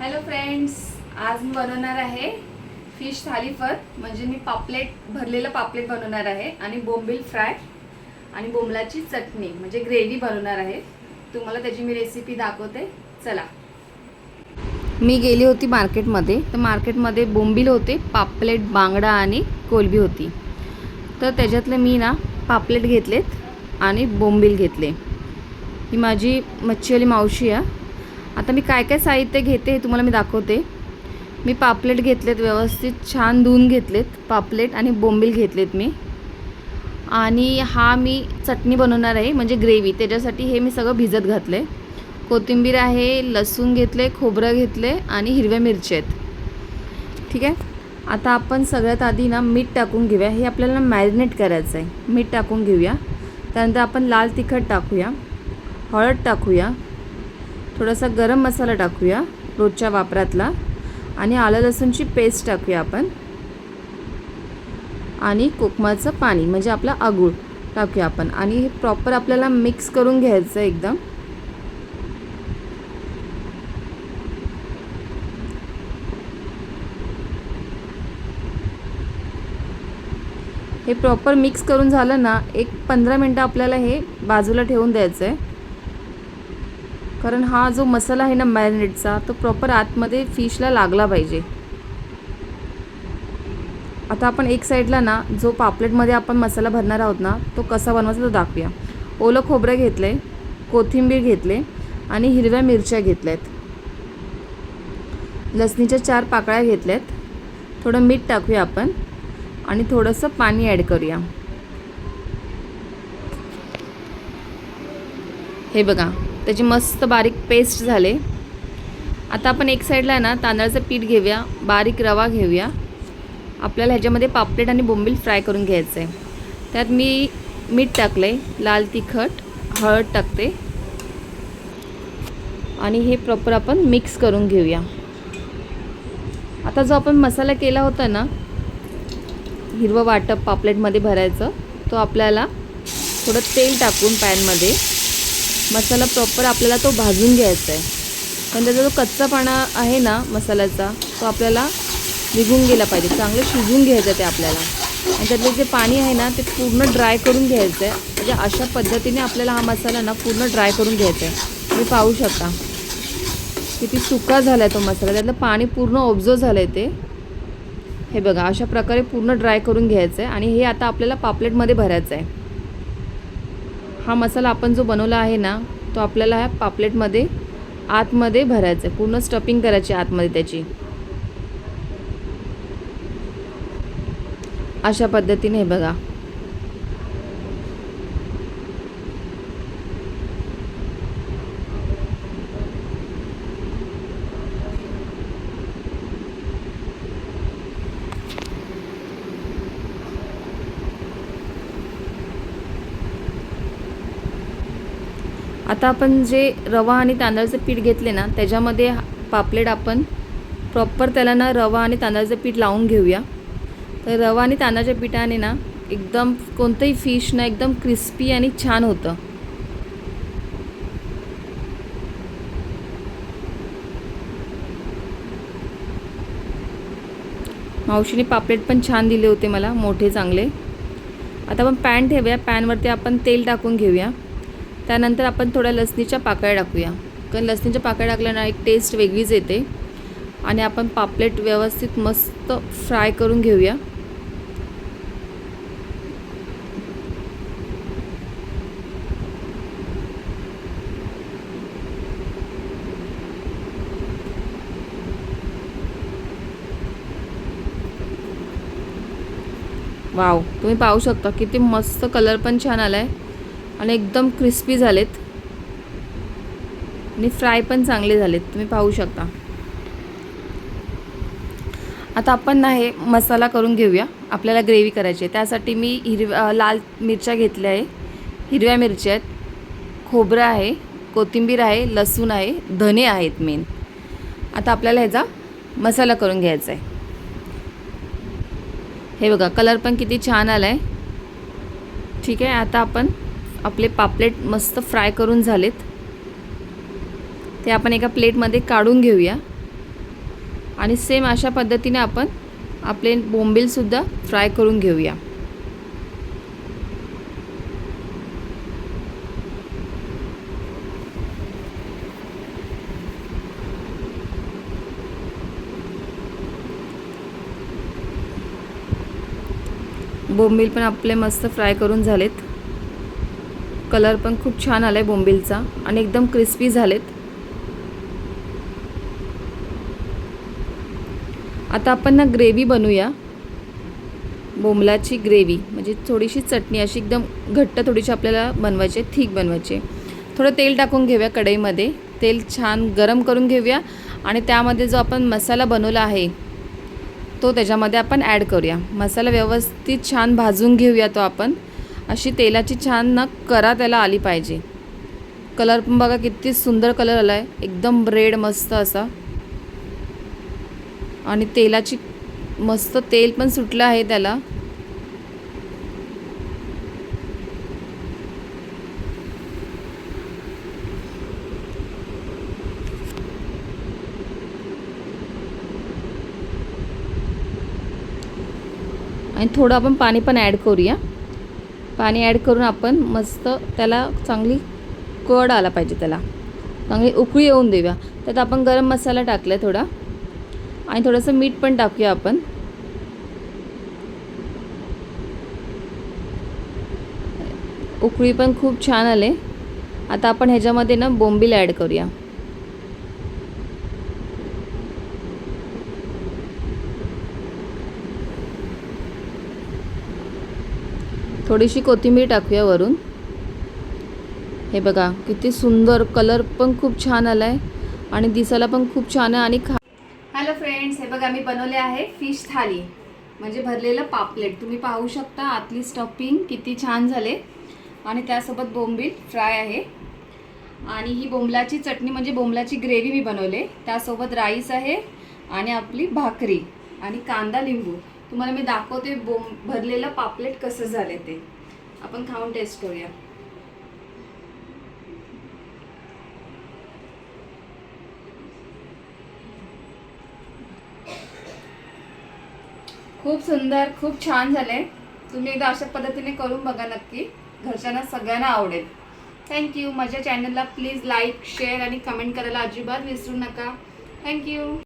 Hello friends आज मी बनवणार आहे फिश थालीफर. म्हणजे मी पापलेट भरलेलं पापलेट बनवणार आहे आणि बोंबील फ्राय आणि बोंबलाची चटणी म्हणजे ग्रेव्ही बनवणार आहे. तुम्हाला त्याची मी रेसिपी दाखवते. चला. मी गेली होती मार्केटमध्ये. तर मार्केटमध्ये बोंबील होते पापलेट बांगडा आणि कोलबी होती. तर त्याच्यातले मी ना पापलेट घेतलेत आणि बोंबील घेतले. ही माझी मच्छीवाली मावशी आहे. आता मी काय काय साहित्य घेते हे तुम्हाला मी दाखवते. मी पापलेट घेतलेत व्यवस्थित छान धुवून घेतलेत पापलेट आणि बोंबील घेतलेत मी. आणि हा मी चटणी बनवणार आहे म्हणजे ग्रेव्ही. त्याच्यासाठी हे मी सगळं भिजत घातलं. आहे कोथिंबीर आहे लसूण घेतले खोबरं घेतले आणि हिरव्या मिरच्या आहेत. ठीक आहे? आता आपण सगळ्यात आधी ना मीठ टाकून घेऊया. हे आपल्याला मॅरिनेट करायचं आहे. मीठ टाकून घेऊया. त्यानंतर आपण लाल तिखट टाकूया. हळद टाकूया. थोडासा गरम मसाला टाकूया रोजच्या वापरातला. आणि आलं लसूणची पेस्ट टाकूया आपण. आणि कोकमाचं पाणी म्हणजे आपला आगूळ टाकूया आपण. आणि हे प्रॉपर आपल्याला मिक्स करून घ्यायचं आहे एकदम. हे प्रॉपर मिक्स करून झालं ना एक पंधरा मिनटं आपल्याला हे बाजूला ठेवून द्यायचं आहे कारण हा जो मसाला आहे ना मॅरिनेटचा तो प्रॉपर आतमध्ये फिशला लागला पाहिजे. आता आपण एक साईडला ना जो पापलेटमध्ये आपण मसाला भरणार आहोत ना तो कसा बनवायचा तो दाखवूया. ओलं खोबरं घेतलं आहे कोथिंबीर घेतले आणि हिरव्या मिरच्या घेतल्या आहेत लसणीच्या चार पाकळ्या घेतल्या आहेत थोडं मीठ टाकूया आपण आणि थोडंसं पाणी ॲड करूया. हे बघा त्याची मस्त बारीक पेस्ट झाले. आता आपण एक साईडला ना तांदळाचं पीठ घेऊया बारीक रवा घेऊया. आपल्याला ह्याच्यामध्ये पापलेट आणि बोंबील फ्राय करून घ्यायचं आहे त्यात मी मीठ टाकलं आहे लाल तिखट हळद टाकते. आणि हे प्रॉपर आपण मिक्स करून घेऊया. आता जो आपण मसाला केला होता ना हिरवं वाटप पापलेटमध्ये भरायचं तो आपल्याला थोडं तेल टाकून पॅनमध्ये मसाला प्रॉपर आपल्याला तो भाजून घ्यायचा आहे. पण त्याचा जो कच्चापणा आहे ना मसाल्याचा तो आपल्याला निघून गेला पाहिजे. चांगलं शिजून घ्यायचं ते आपल्याला. आणि त्यातलं जे पाणी आहे ना ते पूर्ण ड्राय करून घ्यायचं आहे. म्हणजे अशा पद्धतीने आपल्याला हा मसाला ना पूर्ण ड्राय करून घ्यायचा आहे. तुम्ही पाहू शकता. किती सुका झाला आहे तो मसाला. त्यातलं पाणी पूर्ण ऑब्झर्व झालं आहे ते. हे बघा अशा प्रकारे पूर्ण ड्राय करून घ्यायचं आहे. आणि हे आता आपल्याला पापलेटमध्ये भरायचं आहे. हा मसाला आपण जो बनवला आहे ना तो आपल्याला ह्या पापलेटमध्ये आतमध्ये भरायचा आहे. पूर्ण स्टफिंग करायची आतमध्ये त्याची. अशा पद्धतीने हे बघा. आता आपण जे रवा आणि तांदळाचं पीठ घेतले ना त्याच्यामध्ये पापलेट आपण प्रॉपर त्याला ना रवा आणि तांदळाचं पीठ लावून घेऊया. तर रवा आणि तांदळाच्या पिठाने ना एकदम कोणतंही फिश ना एकदम क्रिस्पी आणि छान होतं. मावशीने पापलेट पण छान दिले होते मला मोठे चांगले. आता आपण पॅन ठेवूया पॅनवरती आपण तेल टाकून घेऊया. त्यानंतर आपण थोड्या लसणीच्या पाकळ्या टाकूया. कारण लसणीच्या पाकळ्या टाकल्यानं एक टेस्ट वेगळीच येते. आणि आपण पापलेट व्यवस्थित मस्त फ्राय करून घेऊया. वाव तुम्ही पाहू शकता किती मस्त कलर पण छान आला आहे आणि एकदम क्रिस्पी झालेत. आणि फ्राय पण चांगले झालेत. तुम्ही पाहू शकता. आता आपण ना हे मसाला करून घेऊया. आपल्याला ग्रेव्ही करायची आहे. त्यासाठी मी हिरव्या लाल मिरच्या घेतल्या आहे. हिरव्या मिरच्या आहेत. खोबरं आहे कोथिंबीर आहे लसूण आहे धने आहेत मेन आता आपल्याला ह्याचा मसाला करून घ्यायचा आहे. हे बघा कलर पण किती छान आला आहे ठीक आहे आता आपण आपले पापलेट मस्त फ्राय करून झालेत. ते आपण एका प्लेटमध्ये काढून घेऊया. आणि सेम अशा पद्धतीने आपण आपले बोंबीलसुद्धा फ्राय करून घेऊया. बोंबील पण आपले मस्त फ्राय करून झालेत. कलर पण खूप छान आला आहे बोंबीलचा आणि एकदम क्रिस्पी झालेत. आता आपण ना ग्रेव्ही बनवूया. बोंबलाची ग्रेव्ही म्हणजे थोडीशी चटणी अशी एकदम घट्ट थोडीशी आपल्याला बनवायची आहे थीक बनवायची. आहे थोडं तेल टाकून घेऊया कढईमध्ये. तेल छान गरम करून घेऊया आणि त्यामध्ये जो आपण मसाला बनवला आहे तो त्याच्यामध्ये आपण ॲड करूया. मसाला व्यवस्थित छान भाजून घेऊया तो आपण. अशी तेलाची छान ना करा त्याला आली पाहिजे. कलर पण बघा किती सुंदर कलर आला आहे एकदम रेड मस्त असा. आणि तेलाची मस्त तेल पण सुटलं आहे त्याला. आणि थोडं आपण पाणी पण ॲड करूया. पाणी ॲड करून आपण मस्त त्याला चांगली कड आला पाहिजे त्याला. चांगली उकळी येऊन देऊया. त्यात आपण गरम मसाला टाकला आहे थोडा. आणि थोडंसं मीठ पण टाकूया आपण. उकळी पण खूप छान आले. आता आपण ह्याच्यामध्ये ना बोंबील ॲड करूया. थोडीशी कोथिंबीर टाकूया वरून. हे बघा किती सुंदर कलर पण खूप छान आला आहे आणि दिसायला पण खूप छान आहे आणि खा हॅलो फ्रेंड्स हे बघा मी बनवले आहे फिश थाली. म्हणजे भरलेलं पापलेट. तुम्ही पाहू शकता आतली स्टफिंग किती छान झाले. आणि त्यासोबत बोंबील फ्राय आहे. आणि ही बोंबलाची चटणी म्हणजे बोंबलाची ग्रेव्ही मी बनवले. त्यासोबत राईस आहे आणि आपली भाकरी आणि कांदा लिंबू. तुम्हाला मी दाखवते बोंब भरलेलं पापलेट कसं झाले ते. आपण खाऊन टेस्ट करूया. खूप सुंदर खूप छान झाले तुम्ही एकदा अशा पद्धतीने करून बघा नक्की. घरच्यांना सगळ्यांना आवडेल. थँक्यू माझ्या चॅनलला प्लीज लाईक शेअर आणि कमेंट करायला अजिबात विसरू नका. थँक्यू